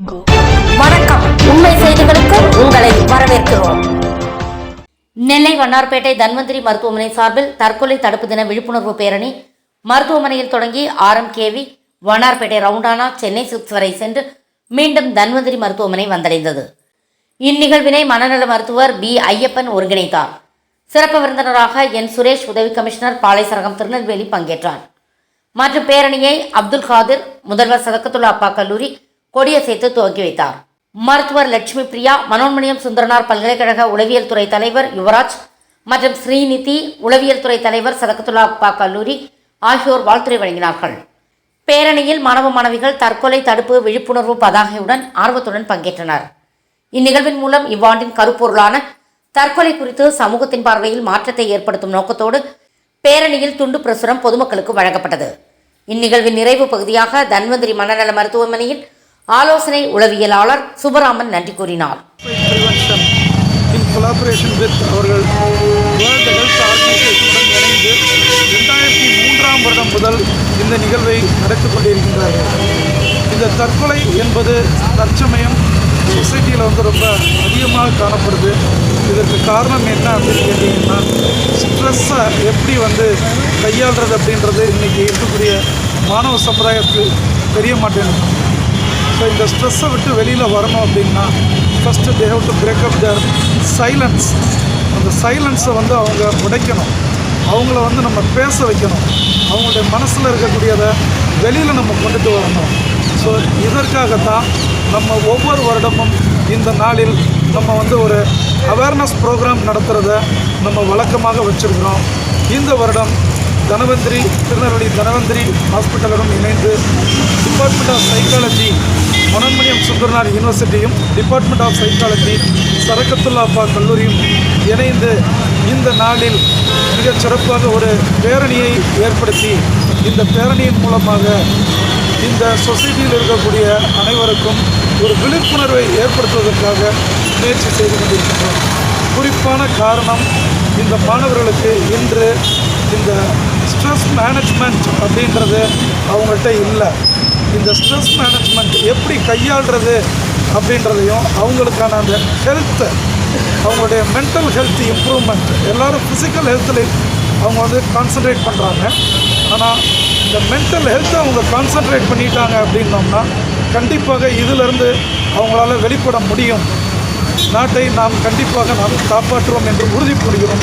வணக்கம். உண்மை செய்திகளுக்கு உங்களை வரவேற்கிறோம். நெல்லை வண்ணார்பேட்டை தன்வந்திரி மருத்துவமனை சார்பில் தற்கொலை தடுப்பு தின விழிப்புணர்வு பேரணி மருத்துவமனையில் தொடங்கி ஆர்எம்கேவி வண்ணார்பேட்டை ரவுண்டானா சென்னை சில்க்ஸ் வரை சென்று மீண்டும் தன்வந்திரி மருத்துவமனை வந்தடைந்தது. இந்நிகழ்வினை மனநல மருத்துவர் பி. ஐயப்பன் ஒருங்கிணைத்தார். சிறப்பு விருந்தினராக என். சுரேஷ் உதவி கமிஷனர் பாளைசரகம் திருநெல்வேலி பங்கேற்றார். மற்றும் பேரணியை அப்துல் காதிர் முதல்வர் சதக்கத்துல்லா அப்பா கல்லூரி கொடியசைத்து துவக்கி வைத்தார். மருத்துவர் லட்சுமி பிரியா மனோன்மணியம் சுந்தரனார் பல்கலைக்கழக உளவியல் துறை தலைவர் யுவராஜ் மற்றும் ஸ்ரீநிதி உளவியல் துறை தலைவர் சதகத்துல்லா அப்பா கல்லூரி ஆகியோர் வாழ்த்துறை வழங்கினார்கள். பேரணியில் மாணவ மாணவிகள் தற்கொலை தடுப்பு விழிப்புணர்வு பதாகையுடன் ஆர்வத்துடன் பங்கேற்றனர். இந்நிகழ்வின் மூலம் இவ்வாண்டின் கருப்பொருளான தற்கொலை குறித்து சமூகத்தின் பார்வையில் மாற்றத்தை ஏற்படுத்தும் நோக்கத்தோடு பேரணியில் துண்டு பிரசுரம் பொதுமக்களுக்கு வழங்கப்பட்டது. இந்நிகழ்வின் நிறைவு பகுதியாக தன்வந்திரி மனநல மருத்துவமனையில் ஆலோசனை உளவியலாளர் சுப்பராமன் நன்றி கூறினார். அவர்கள் ரெண்டாயிரத்தி மூன்றாம் வருடம் முதல் இந்த நிகழ்வை நடத்தி கொண்டிருக்கின்றார்கள். இந்த தற்கொலை என்பது தற்சமயம் சொசைட்டியில் வந்து ரொம்ப அதிகமாக காணப்படுது. இதற்கு காரணம் என்ன அப்படின்னு கேட்டிங்கன்னா ஸ்ட்ரெஸ்ஸை எப்படி வந்து கையாளுறது அப்படின்றது இன்றைக்கி இருக்கக்கூடிய மாணவ சமுதாயத்துக்கு தெரிய மாட்டேங்குது. ஸோ இந்த ஸ்ட்ரெஸ்ஸை விட்டு வெளியில் வரணும் அப்படின்னா first the how to break up the silence அந்த சைலன்ஸை வந்து அவங்க உடைக்கணும். அவங்கள வந்து நம்ம பேச வைக்கணும். அவங்களுடைய மனசில் இருக்கக்கூடியதை வெளியில் நம்ம கொண்டுட்டு வரணும். ஸோ இதற்காகத்தான் நம்ம ஒவ்வொரு வருடமும் இந்த நாளில் நம்ம வந்து ஒரு அவேர்னஸ் ப்ரோக்ராம் நடத்துகிறத நம்ம வழக்கமாக வச்சுருக்கிறோம். இந்த வருடம் தனவந்திரி திருநெல்வேலி தனவந்திரி ஹாஸ்பிட்டலுடன் இணைந்து department of psychology Manonmaniam Sundaranar யூனிவர்சிட்டியும் department of psychology சரக்கத்துல்லாப்பா கல்லூரியும் இணைந்து இந்த நாளில் மிகச் சிறப்பாக ஒரு பேரணியை ஏற்படுத்தி இந்த பேரணியின் மூலமாக இந்த சொசைட்டியில் இருக்கக்கூடிய அனைவருக்கும் ஒரு விழிப்புணர்வை ஏற்படுத்துவதற்காக முயற்சி செய்து கொண்டிருக்கின்றோம். குறிப்பான காரணம் இந்த மாணவர்களுக்கு இன்று இந்த ஸ்ட்ரெஸ் மேனேஜ்மெண்ட் அப்படின்றது அவங்கள்ட்ட இல்லை. இந்த ஸ்ட்ரெஸ் மேனேஜ்மெண்ட் எப்படி கையாளுறது அப்படின்றதையும் அவங்களுக்கான அந்த ஹெல்த்தை அவங்களுடைய மென்டல் ஹெல்த் இம்ப்ரூவ்மெண்ட் எல்லாரும் ஃபிசிக்கல் ஹெல்த்தில் அவங்க வந்து கான்சன்ட்ரேட் பண்ணுறாங்க ஆனால் இந்த மென்டல் ஹெல்த்தை அவங்க கான்சன்ட்ரேட் பண்ணிட்டாங்க அப்படின்னோம்னா கண்டிப்பாக இதிலிருந்து அவங்களால வெளிப்பட முடியும். நாட்டை நாம் கண்டிப்பாக நாம் காப்பாற்றுவோம் என்று உறுதி கூறுகிறோம்